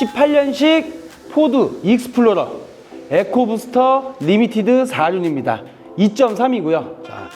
2018년식 포드 익스플로러 에코부스터 리미티드 4륜입니다. 2.3이고요. 자,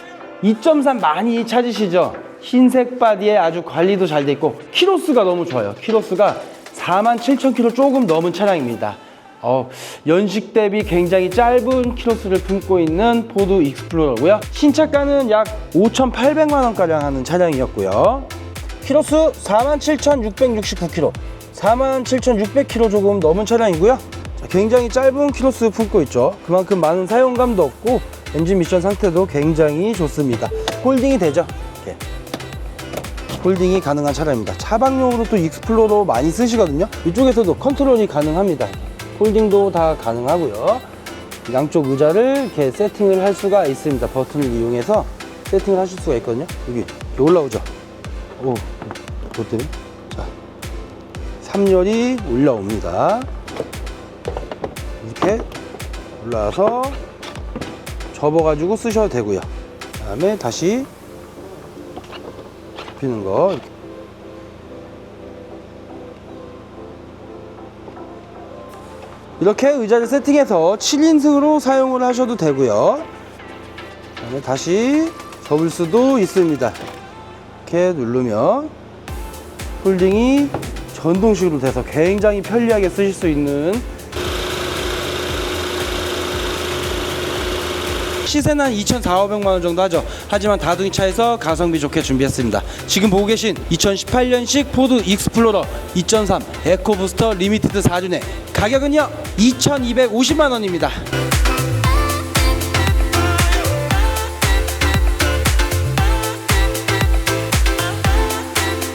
2.3 많이 찾으시죠? 흰색 바디에 아주 관리도 잘 돼 있고 키로수가 너무 좋아요. 키로수가 47,000km 조금 넘은 차량입니다. 어, 연식 대비 굉장히 짧은 키로수를 품고 있는 포드 익스플로러고요. 신차가는 약 5,800만 원가량 하는 차량이었고요. 키로수 47,669km, 47,600km 조금 넘은 차량이고요. 자, 굉장히 짧은 키로수 품고 있죠. 그만큼 많은 사용감도 없고 엔진 미션 상태도 굉장히 좋습니다. 홀딩이 되죠. 이렇게. 홀딩이 가능한 차량입니다. 차박용으로 또 익스플로러 많이 쓰시거든요. 이쪽에서도 컨트롤이 가능합니다. 홀딩도 다 가능하고요. 양쪽 의자를 이렇게 세팅을 할 수가 있습니다. 버튼을 이용해서 세팅을 하실 수가 있거든요. 여기 올라오죠. 오, 버튼. 자, 3열이 올라옵니다. 이렇게 올라와서 접어가지고 쓰셔도 되고요. 그 다음에 다시 접히는 거. 이렇게. 이렇게 의자를 세팅해서 7인승으로 사용을 하셔도 되고요. 다시 접을 수도 있습니다. 이렇게 누르면 홀딩이 전동식으로 돼서 굉장히 편리하게 쓰실 수 있는 시세는 한 2,400만 원 정도 하죠. 하지만 다둥이 차에서 가성비 좋게 준비했습니다. 지금 보고 계신 2018년식 포드 익스플로러 2.3 에코부스터 리미티드 4준의 가격은요 2,250만 원입니다.